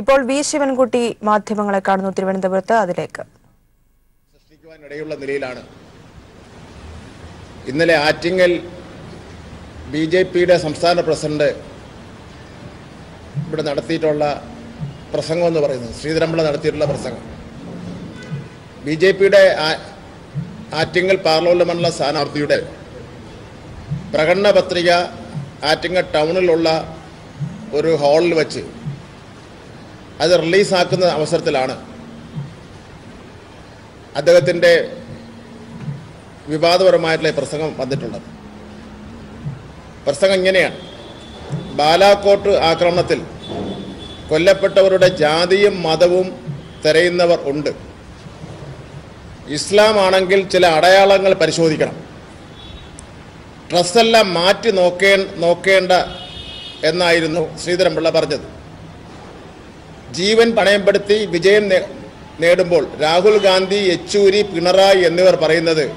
ഇപ്പോൾ വി ശിവൻകുട്ടി മാധ്യമങ്ങളെ കാണുന്നു തിരുവനന്തപുരത്ത്. അതിലേക്ക്. ഇടയുള്ള നിലയിലാണ്. ഇന്നലെ ആറ്റിങ്ങൽ ബി ജെ പിയുടെ സംസ്ഥാന പ്രസിഡന്റ് ഇവിടെ നടത്തിയിട്ടുള്ള പ്രസംഗം എന്ന് പറയുന്നത് ശ്രീധരമ്പിള നടത്തിയിട്ടുള്ള പ്രസംഗം. ബി ജെ പിയുടെ ആറ്റിങ്ങൽ പാർലമെന്റ് മണ്ഡല സ്ഥാനാർത്ഥിയുടെ പ്രകടന പത്രിക ആറ്റിങ്ങൽ ടൗണിലുള്ള ഒരു ഹാളിൽ വച്ച് അത് റിലീസാക്കുന്ന അവസരത്തിലാണ്. അദ്ദേഹത്തിന്റെ വിവാദപരമായിട്ടുള്ള പ്രസംഗം വന്നിട്ടുള്ളത്. പ്രസംഗം ഇങ്ങനെയാണ്. ബാലാക്കോട്ട് ആക്രമണത്തിൽ കൊല്ലപ്പെട്ടവരുടെ ജാതിയും മതവും തിരയുന്നവർ ഉണ്ട്. ഇസ്ലാം ആണെങ്കിൽ ചില അടയാളങ്ങൾ പരിശോധിക്കണം. ഡ്രസ്സെല്ലാം മാറ്റി നോക്കേ നോക്കേണ്ട എന്നായിരുന്നു ശ്രീധരൻപിള്ള പറഞ്ഞത്. ജീവൻ പണയപ്പെടുത്തി വിജയം നേടുമ്പോൾ രാഹുൽ ഗാന്ധി യെച്ചൂരി പിണറായി എന്നിവർ പറയുന്നത്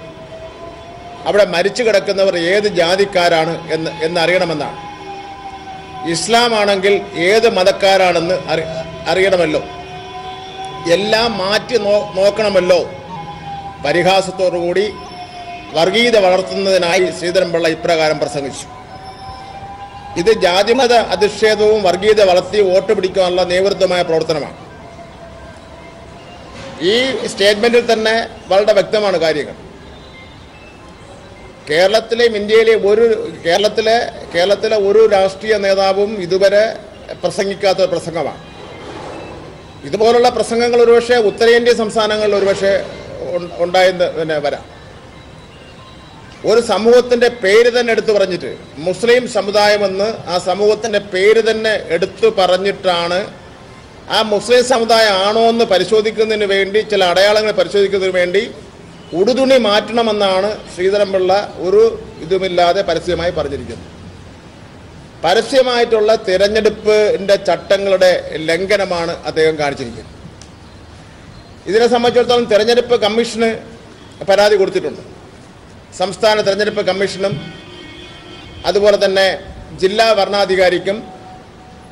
അവിടെ മരിച്ചു കിടക്കുന്നവർ ഏത് ജാതിക്കാരാണ് എന്ന് എന്നറിയണമെന്നാണ്. ഇസ്ലാമാണെങ്കിൽ ഏത് മതക്കാരാണെന്ന് അറി അറിയണമല്ലോ. എല്ലാം മാറ്റി നോ നോക്കണമല്ലോ. പരിഹാസത്തോടുകൂടി വർഗീയത വളർത്തുന്നതിനായി ശ്രീധരൻപിള്ള ഇപ്രകാരം പ്രസംഗിച്ചു. ഇത് ജാതിമത അധിക്ഷേപവും വർഗീയത വളർത്തി വോട്ട് പിടിക്കാനുള്ള നേതൃത്വമായ പ്രവർത്തനമാണ്. ഈ സ്റ്റേറ്റ്മെന്റിൽ തന്നെ വളരെ വ്യക്തമാണ് കാര്യങ്ങൾ. കേരളത്തിലെയും ഇന്ത്യയിലെയും ഒരു കേരളത്തിലെ കേരളത്തിലെ ഒരു രാഷ്ട്രീയ നേതാവും ഇതുവരെ പ്രസംഗിക്കാത്ത പ്രസംഗമാണ്. ഇതുപോലുള്ള പ്രസംഗങ്ങൾ ഒരുപക്ഷെ ഉത്തരേന്ത്യൻ സംസ്ഥാനങ്ങളിൽ ഒരുപക്ഷെ ഉണ്ടായെന്ന് പിന്നെ വരാം. ഒരു സമൂഹത്തിന്റെ പേര് തന്നെ എടുത്തു പറഞ്ഞിട്ട് മുസ്ലിം സമുദായമെന്ന് ആ സമൂഹത്തിന്റെ പേര് തന്നെ എടുത്തു പറഞ്ഞിട്ടാണ് ആ മുസ്ലിം സമുദായം ആണോ എന്ന് പരിശോധിക്കുന്നതിന് വേണ്ടി ചില അടയാളങ്ങൾ പരിശോധിക്കുന്നതിന് വേണ്ടി ഉടുതുണി മാറ്റണമെന്നാണ് ശ്രീധരൻപിള്ള ഒരു ഇതുമില്ലാതെ പരസ്യമായി പറഞ്ഞിരിക്കുന്നത്. പരസ്യമായിട്ടുള്ള തിരഞ്ഞെടുപ്പിന്റെ ചട്ടങ്ങളുടെ ലംഘനമാണ് അദ്ദേഹം കാണിച്ചിരിക്കുന്നത്. ഇതിനെ സംബന്ധിച്ചിടത്തോളം തിരഞ്ഞെടുപ്പ് കമ്മീഷന് പരാതി കൊടുത്തിട്ടുണ്ട്. സംസ്ഥാന തെരഞ്ഞെടുപ്പ് കമ്മീഷനും അതുപോലെ തന്നെ ജില്ലാ ഭരണാധികാരിക്കും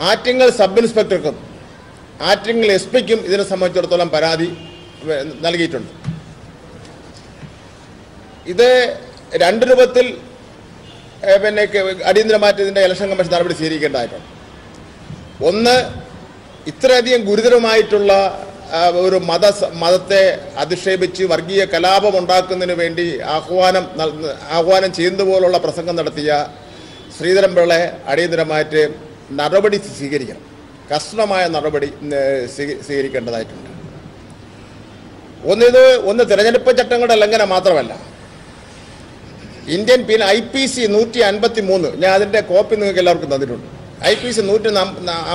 ആറ്റിങ്ങൽ സബ് ഇൻസ്പെക്ടർക്കും ആറ്റിങ്ങൽ എസ് പിക്കും ഇതിനെ സംബന്ധിച്ചിടത്തോളം പരാതി നൽകിയിട്ടുണ്ട്. ഇത് രണ്ട് രൂപത്തിൽ പിന്നെ അടിയന്തരമായിട്ട് ഇലക്ഷൻ കമ്മീഷൻ നടപടി സ്വീകരിക്കേണ്ടതായിട്ടുണ്ട്. ഒന്ന് ഇത്രയധികം ഗുരുതരമായിട്ടുള്ള ഒരു മത മതത്തെ അധിക്ഷേപിച്ച് വർഗീയ കലാപം ഉണ്ടാക്കുന്നതിന് വേണ്ടി ആഹ്വാനം ആഹ്വാനം ചെയ്യുന്നത് പോലുള്ള പ്രസംഗം നടത്തിയ ശ്രീധരൻപിള്ളയെ അടിയന്തരമായിട്ട് നടപടി സ്വീകരിക്കണം. കർശനമായ നടപടി സ്വീകരിക്കേണ്ടതായിട്ടുണ്ട്. ഒന്നിത് ഒന്ന് തിരഞ്ഞെടുപ്പ് ചട്ടങ്ങളുടെ ലംഘനം മാത്രമല്ല. ഇന്ത്യൻ പിന്നെ ഐ പി സി നൂറ്റി അൻപത്തി മൂന്ന് ഞാൻ അതിന്റെ കോപ്പി നിങ്ങൾക്ക് എല്ലാവർക്കും തന്നിട്ടുണ്ട്. ഐ പി സി നൂറ്റി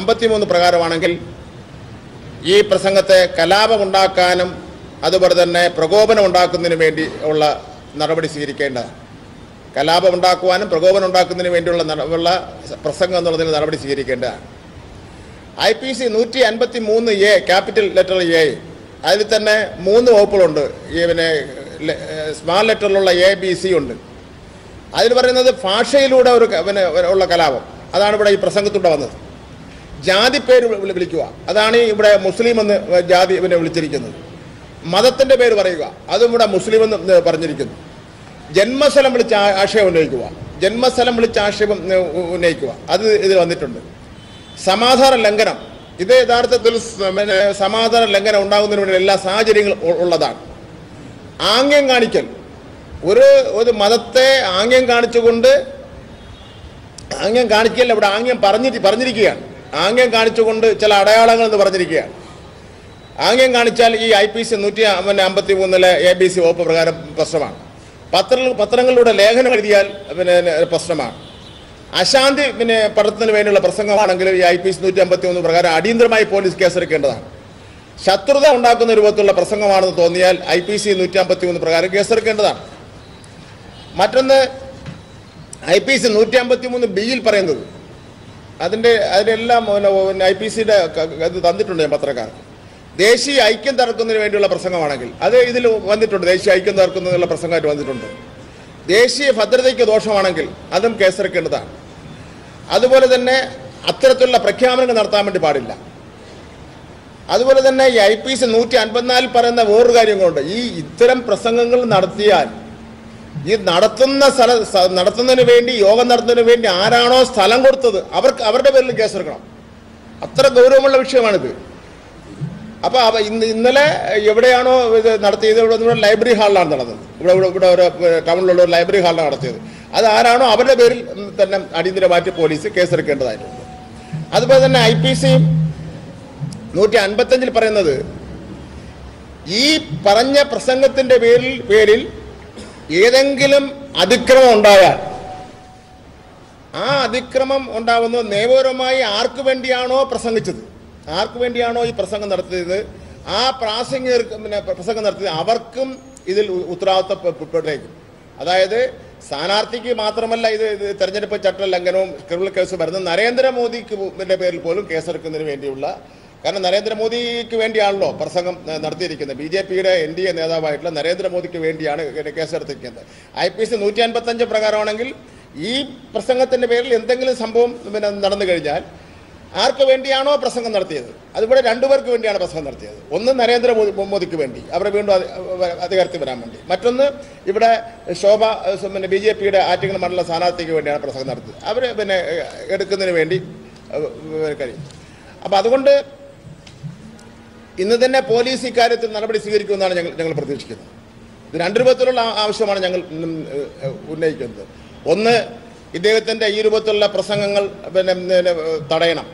അമ്പത്തി മൂന്ന് പ്രകാരമാണെങ്കിൽ ഈ പ്രസംഗത്തെ കലാപമുണ്ടാക്കാനും അതുപോലെ തന്നെ പ്രകോപനം ഉണ്ടാക്കുന്നതിന് വേണ്ടി ഉള്ള നടപടി കലാപം ഉണ്ടാക്കുവാനും പ്രകോപനം ഉണ്ടാക്കുന്നതിന് വേണ്ടിയുള്ള നടപുള്ള പ്രസംഗം എന്നുള്ളതിന് നടപടി സ്വീകരിക്കേണ്ടതാണ്. ഐ പി സി നൂറ്റി അൻപത്തി മൂന്ന് എ ക്യാപിറ്റൽ ലെറ്റർ എ. അതിൽ തന്നെ മൂന്ന് വകുപ്പുകളുണ്ട്. ഈ പിന്നെ സ്മാൾ ലെറ്ററിലുള്ള എ ബി സി ഉണ്ട്. അതിൽ പറയുന്നത് ഭാഷയിലൂടെ ഒരു പിന്നെ ഉള്ള കലാപം. അതാണ് ഇവിടെ ഈ പ്രസംഗത്തൂടെ വന്നത്. ജാതി പേര് വിളിക്കുക. അതാണ് ഇവിടെ മുസ്ലിം എന്ന് ജാതി ഇവനെ വിളിച്ചിരിക്കുന്നത്. മതത്തിന്റെ പേര് പറയുക. അതും ഇവിടെ മുസ്ലിം എന്ന് പറഞ്ഞിരിക്കുന്നു. ജന്മസ്ഥലം വിളിച്ച് ആശയം ഉന്നയിക്കുക. ജന്മസ്ഥലം വിളിച്ച് ആക്ഷേപം ഉന്നയിക്കുക. അത് ഇതിൽ വന്നിട്ടുണ്ട്. സമാധാന ലംഘനം. ഇത് യഥാർത്ഥത്തിൽ പിന്നെ സമാധാന ലംഘനം ഉണ്ടാകുന്നതിന് വേണ്ടി എല്ലാ സാഹചര്യങ്ങളും ഉള്ളതാണ്. ആംഗ്യം കാണിക്കൽ. ഒരു ഒരു മതത്തെ ആംഗ്യം കാണിച്ചുകൊണ്ട് ആംഗ്യം കാണിക്കൽ ഇവിടെ ആംഗ്യം പറഞ്ഞിട്ട് പറഞ്ഞിരിക്കുകയാണ്. ആംഗ്യം കാണിച്ചുകൊണ്ട് ചില അടയാളങ്ങൾ എന്ന് പറഞ്ഞിരിക്കുകയാണ്. ആംഗ്യം കാണിച്ചാൽ ഈ ഐ പി സി നൂറ്റി പിന്നെ അമ്പത്തി മൂന്നിലെ എ ബി സി വകുപ്പ് പ്രകാരം പ്രശ്നമാണ്. പത്ര പത്രങ്ങളിലൂടെ ലേഖനം എഴുതിയാൽ പിന്നെ പ്രശ്നമാണ്. അശാന്തി പിന്നെ പഠനത്തിന് വേണ്ടിയുള്ള പ്രസംഗമാണെങ്കിൽ ഈ ഐ പി സി നൂറ്റി അമ്പത്തി മൂന്ന് പ്രകാരം അടിയന്തരമായി പോലീസ് കേസെടുക്കേണ്ടതാണ്. ശത്രുത ഉണ്ടാക്കുന്ന രൂപത്തിലുള്ള പ്രസംഗമാണെന്ന് തോന്നിയാൽ ഐ പി സി നൂറ്റി അമ്പത്തി മൂന്ന് പ്രകാരം കേസെടുക്കേണ്ടതാണ്. മറ്റൊന്ന് ഐ പി സി നൂറ്റി അമ്പത്തി മൂന്ന് ബിയിൽ പറയുന്നത് അതിന്റെ അതിനെല്ലാം പിന്നെ ഐ പി സിയുടെ ഇത് തന്നിട്ടുണ്ട് ഞാൻ പത്രക്കാർക്ക് ദേശീയ ഐക്യം തകർക്കുന്നതിന് വേണ്ടിയുള്ള പ്രസംഗമാണെങ്കിൽ അത് ഇതിൽ വന്നിട്ടുണ്ട്. ദേശീയ ഐക്യം തകർക്കുന്നതിനുള്ള പ്രസംഗമായിട്ട് വന്നിട്ടുണ്ട്. ദേശീയ ഭദ്രതയ്ക്ക് ദോഷമാണെങ്കിൽ അതും കേസെടുക്കേണ്ടതാണ്. അതുപോലെ തന്നെ അത്തരത്തിലുള്ള പ്രഖ്യാപനങ്ങൾ നടത്താൻ വേണ്ടി പാടില്ല. അതുപോലെ തന്നെ ഈ ഐ പി സി നൂറ്റി അൻപത്തിനാലിൽ പറയുന്ന വേറൊരു കാര്യം കൊണ്ട് ഈ ഇത്തരം പ്രസംഗങ്ങൾ നടത്തിയാൽ ഈ നടത്തുന്ന സ്ഥല നടത്തുന്നതിന് വേണ്ടി യോഗം നടത്തുന്നതിന് വേണ്ടി ആരാണോ സ്ഥലം കൊടുത്തത് അവർക്ക് അവരുടെ പേരിൽ കേസ് എടുക്കണം. അത്ര ഗൗരവമുള്ള വിഷയമാണിത്. അപ്പൊ അവ ഇന്ന് ഇന്നലെ എവിടെയാണോ ഇത് നടത്തിയത് ഇവിടെ ഇവിടെ ലൈബ്രറി ഹാളിലാണ് നടന്നത്. ഇവിടെ ഇവിടെ ഇവിടെ ഒരു ടൗണിലുള്ള ഒരു ലൈബ്രറി ഹാളിലാണ് നടത്തിയത്. അത് ആരാണോ അവരുടെ പേരിൽ തന്നെ അടിയന്തരമായിട്ട് പോലീസ് കേസെടുക്കേണ്ടതായിട്ടുണ്ട്. അതുപോലെ തന്നെ ഐ പി സി നൂറ്റി അൻപത്തഞ്ചിൽ പറയുന്നത് ഈ പറഞ്ഞ പ്രസംഗത്തിന്റെ പേരിൽ പേരിൽ ഏതെങ്കിലും അതിക്രമം ഉണ്ടായാൽ ആ അതിക്രമം ഉണ്ടാവുന്നത് നിയമപരമായി ആർക്കു വേണ്ടിയാണോ പ്രസംഗിച്ചത്? ആർക്കു വേണ്ടിയാണോ ഈ പ്രസംഗം നടത്തിയത്? ആ പിന്നെ പ്രസംഗം നടത്തിയത് അവർക്കും ഇതിൽ ഉത്തരവാദിത്തപ്പെട്ടേക്കും. അതായത് സ്ഥാനാർത്ഥിക്ക് മാത്രമല്ല ഇത് തെരഞ്ഞെടുപ്പ് ചട്ട ലംഘനവും ക്രിമിനൽ കേസ് വരുന്നത് നരേന്ദ്രമോദിക്ക് പേരിൽ പോലും കേസെടുക്കുന്നതിന് വേണ്ടിയുള്ള കാരണം നരേന്ദ്രമോദിക്ക് വേണ്ടിയാണല്ലോ പ്രസംഗം നടത്തിയിരിക്കുന്നത്. ബി ജെ പിയുടെ എൻ ഡി എ നേതാവായിട്ടുള്ള നരേന്ദ്രമോദിക്ക് വേണ്ടിയാണ് കേസ് കേസെടുത്തിരിക്കുന്നത്. ഐ പി സി നൂറ്റി അൻപത്തഞ്ച് പ്രകാരമാണെങ്കിൽ ഈ പ്രസംഗത്തിന്റെ പേരിൽ എന്തെങ്കിലും സംഭവം പിന്നെ നടന്നു കഴിഞ്ഞാൽ ആർക്ക് വേണ്ടിയാണോ പ്രസംഗം നടത്തിയത്? അതുപോലെ രണ്ടുപേർക്ക് വേണ്ടിയാണ് പ്രസംഗം നടത്തിയത്. ഒന്ന് നരേന്ദ്രമോദി മോദിക്ക് വേണ്ടി. അവരെ വീണ്ടും അധികാരത്തിൽ വരാൻ വേണ്ടി. മറ്റൊന്ന് ഇവിടെ ശോഭ പിന്നെ ബി ജെ പിയുടെ ആറ്റിങ്ങൽ മണ്ഡല സ്ഥാനാർത്ഥിക്ക് വേണ്ടിയാണ് പ്രസംഗം നടത്തിയത്. അവർ പിന്നെ എടുക്കുന്നതിന് വേണ്ടി കഴിയും. അപ്പം അതുകൊണ്ട് ഇന്ന് തന്നെ പോലീസ് ഇക്കാര്യത്തിൽ നടപടി സ്വീകരിക്കുമെന്നാണ് ഞങ്ങൾ ഞങ്ങൾ പ്രതീക്ഷിക്കുന്നത്. ഇത് രണ്ട് രൂപത്തിലുള്ള ആവശ്യമാണ് ഞങ്ങൾ ഉന്നയിക്കുന്നത്. ഒന്ന് ഇദ്ദേഹത്തിന്റെ ഈ രൂപത്തിലുള്ള പ്രസംഗങ്ങൾ പിന്നെ തടയണം.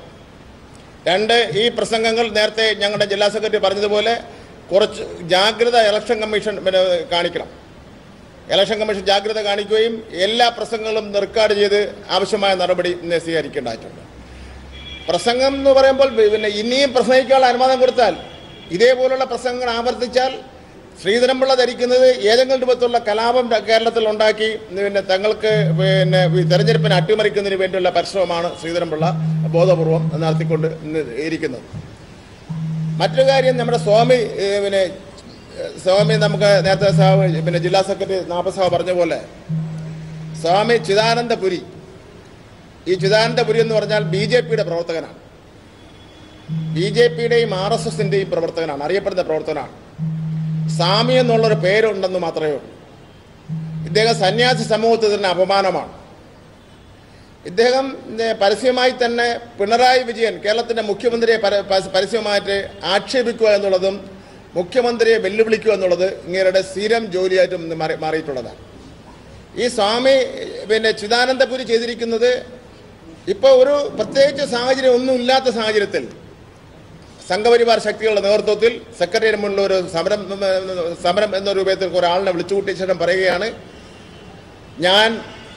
രണ്ട് ഈ പ്രസംഗങ്ങൾ നേരത്തെ ഞങ്ങളുടെ ജില്ലാ സെക്രട്ടറി പറഞ്ഞതുപോലെ കുറച്ച് ജാഗ്രത ഇലക്ഷൻ കമ്മീഷൻ പിന്നെ കാണിക്കണം. ഇലക്ഷൻ കമ്മീഷൻ ജാഗ്രത കാണിക്കുകയും എല്ലാ പ്രസംഗങ്ങളും റെക്കോർഡ് ചെയ്ത് ആവശ്യമായ നടപടി സ്വീകരിക്കേണ്ടതായിട്ടുണ്ട്. പ്രസംഗം എന്ന് പറയുമ്പോൾ പിന്നെ ഇനിയും പ്രസംഗിക്കാനുള്ള അനുവാദം കൊടുത്താൽ ഇതേപോലുള്ള പ്രസംഗങ്ങൾ ആവർത്തിച്ചാൽ ശ്രീധരൻപിള്ള ധരിക്കുന്നത് ഏതെങ്കിലും രൂപത്തിലുള്ള കലാപം കേരളത്തിൽ ഉണ്ടാക്കി പിന്നെ തങ്ങൾക്ക് പിന്നെ തെരഞ്ഞെടുപ്പിനെ അട്ടിമറിക്കുന്നതിന് വേണ്ടിയുള്ള പരിശ്രമമാണ് ശ്രീധരൻപിള്ള ബോധപൂർവം നടത്തിക്കൊണ്ട് ഇരിക്കുന്നത്. മറ്റൊരു കാര്യം നമ്മുടെ സ്വാമി പിന്നെ സ്വാമി നമുക്ക് നേരത്തെ സാഹ- പിന്നെ ജില്ലാ സെക്രട്ടറി നാപ്പസാഹ പറഞ്ഞ പോലെ സ്വാമി ചിദാനന്ദപുരി ഈ ചിദാനന്ദപുരി എന്ന് പറഞ്ഞാൽ ബി ജെ പിയുടെ പ്രവർത്തകനാണ്. ബി ജെ പിയുടെയും ആർ എസ് എസിന്റെയും പ്രവർത്തകനാണ് അറിയപ്പെടുന്ന പ്രവർത്തകനാണ്. സ്വാമി എന്നുള്ളൊരു പേരുണ്ടെന്ന് മാത്രമേ ഉള്ളൂ. ഇദ്ദേഹം സന്യാസി സമൂഹത്തിൽ തന്നെ അപമാനമാണ്. ഇദ്ദേഹം പരസ്യമായി തന്നെ പിണറായി വിജയൻ കേരളത്തിന്റെ മുഖ്യമന്ത്രിയെ പര- പര- പരസ്യമായിട്ട് ആക്ഷേപിക്കുക എന്നുള്ളതും മുഖ്യമന്ത്രിയെ വെല്ലുവിളിക്കുക എന്നുള്ളത് ഇങ്ങേരുടെ സ്ഥിരം ജോലിയായിട്ടും മാറി മാറിയിട്ടുള്ളതാണ്. ഈ സ്വാമി പിന്നെ ചിദാനന്ദപുരി ചെയ്തിരിക്കുന്നത് ഇപ്പോൾ ഒരു പ്രത്യേകിച്ച് സാഹചര്യം ഒന്നും ഇല്ലാത്ത സാഹചര്യത്തിൽ സംഘപരിവാർ ശക്തികളുടെ നേതൃത്വത്തിൽ സെക്രട്ടറിയുടെ മുന്നിൽ ഒരു സമരം സമരം എന്ന രൂപത്തിൽ ഒരാളിനെ വിളിച്ചുകൂട്ടിയ ശേഷം പറയുകയാണ് ഞാൻ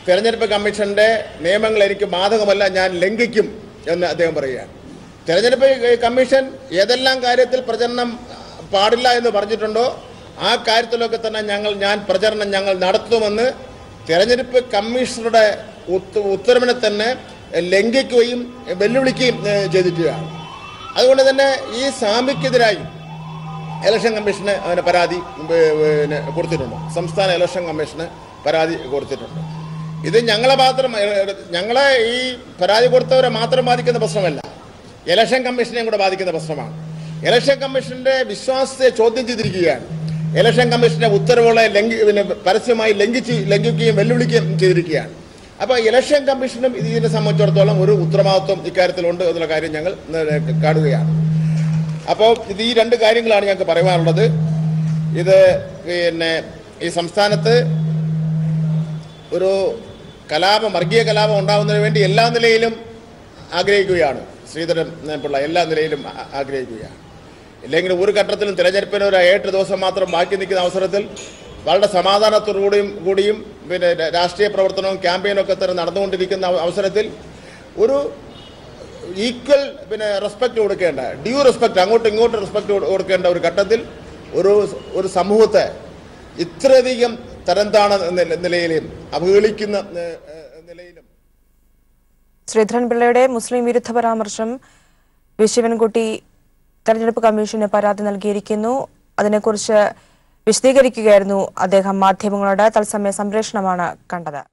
തെരഞ്ഞെടുപ്പ് കമ്മീഷന്റെ നിയമങ്ങൾ എനിക്ക് ബാധകമല്ല ഞാൻ ലംഘിക്കും എന്ന് അദ്ദേഹം പറയുകയാണ്. തെരഞ്ഞെടുപ്പ് കമ്മീഷൻ ഏതെല്ലാം കാര്യത്തിൽ പ്രചരണം പാടില്ല എന്ന് പറഞ്ഞിട്ടുണ്ടോ ആ കാര്യത്തിലൊക്കെ തന്നെ ഞങ്ങൾ ഞാൻ പ്രചരണം ഞങ്ങൾ നടത്തുമെന്ന് തെരഞ്ഞെടുപ്പ് കമ്മീഷണറുടെ ഉത്ത- ഉത്തരവിനെ തന്നെ ലംഘിക്കുകയും വെല്ലുവിളിക്കുകയും ചെയ്തിട്ടുകയാണ്. അതുകൊണ്ട് തന്നെ ഈ സാമിക്കെതിരായി ഇലക്ഷൻ കമ്മീഷന് അവന് പരാതി പിന്നെ കൊടുത്തിട്ടുണ്ട്. സംസ്ഥാന ഇലക്ഷൻ കമ്മീഷന് പരാതി കൊടുത്തിട്ടുണ്ട്. ഇത് ഞങ്ങളെ മാത്രം ഞങ്ങളെ ഈ പരാതി കൊടുത്തവരെ മാത്രം ബാധിക്കുന്ന പ്രശ്നമല്ല. ഇലക്ഷൻ കമ്മീഷനെയും കൂടെ ബാധിക്കുന്ന പ്രശ്നമാണ്. ഇലക്ഷൻ കമ്മീഷന്റെ വിശ്വാസത്തെ ചോദ്യം ചെയ്തിരിക്കുകയാണ്. ഇലക്ഷൻ കമ്മീഷന്റെ ഉത്തരവുകളെ ലംഘി പരസ്യമായി ലംഘിച്ച് ലംഘിക്കുകയും വെല്ലുവിളിക്കുകയും ചെയ്തിരിക്കുകയാണ്. അപ്പോൾ ഇലക്ഷൻ കമ്മീഷനും ഇതിനെ സംബന്ധിച്ചിടത്തോളം ഒരു ഉത്തരവാദിത്വം ഇക്കാര്യത്തിലുണ്ട് എന്നുള്ള കാര്യം ഞങ്ങൾ കാണുകയാണ്. അപ്പോൾ ഇത് ഈ രണ്ട് കാര്യങ്ങളാണ് ഞങ്ങൾക്ക് പറയുവാനുള്ളത് ഇത് പിന്നെ ഈ സംസ്ഥാനത്ത് ഒരു കലാപം വർഗീയ കലാപം ഉണ്ടാകുന്നതിന് വേണ്ടി എല്ലാ നിലയിലും ആഗ്രഹിക്കുകയാണ്. ശ്രീധരൻ പിള്ള എല്ലാ നിലയിലും ആഗ്രഹിക്കുകയാണ്. ഇല്ലെങ്കിൽ ഒരു ഘട്ടത്തിലും തിരഞ്ഞെടുപ്പിന് ഒരു എട്ട് ദിവസം മാത്രം ബാക്കി നിൽക്കുന്ന അവസരത്തിൽ വളരെ സമാധാനത്തോടുകൂടിയും കൂടിയും പിന്നെ രാഷ്ട്രീയ പ്രവർത്തനവും ക്യാമ്പയിനും ഒക്കെ തന്നെ നടന്നുകൊണ്ടിരിക്കുന്ന അവസരത്തിൽ ഒരു ഈക്വൽ പിന്നെ റെസ്പെക്ട് കൊടുക്കേണ്ട ഡ്യൂ റെസ്പെക്ട് അങ്ങോട്ടും ഇങ്ങോട്ടും റെസ്പെക്ട് കൊടുക്കേണ്ട ഒരു ഘട്ടത്തിൽ ഒരു ഒരു സമൂഹത്തെ ഇത്രയധികം തരംതാണ നില- നിലയിലും അവഹേളിക്കുന്ന നിലയിലും. ശ്രീധരൻപിള്ളയുടെ മുസ്ലിം വിരുദ്ധ പരാമർശം വി ശിവൻകുട്ടി തെരഞ്ഞെടുപ്പ് കമ്മീഷന് പരാതി നൽകിയിരിക്കുന്നു. അതിനെക്കുറിച്ച് വിശദീകരിക്കുകയായിരുന്നു അദ്ദേഹം. മാധ്യമങ്ങളോട് തത്സമയ സംപ്രേഷണമാണ് കണ്ടത്.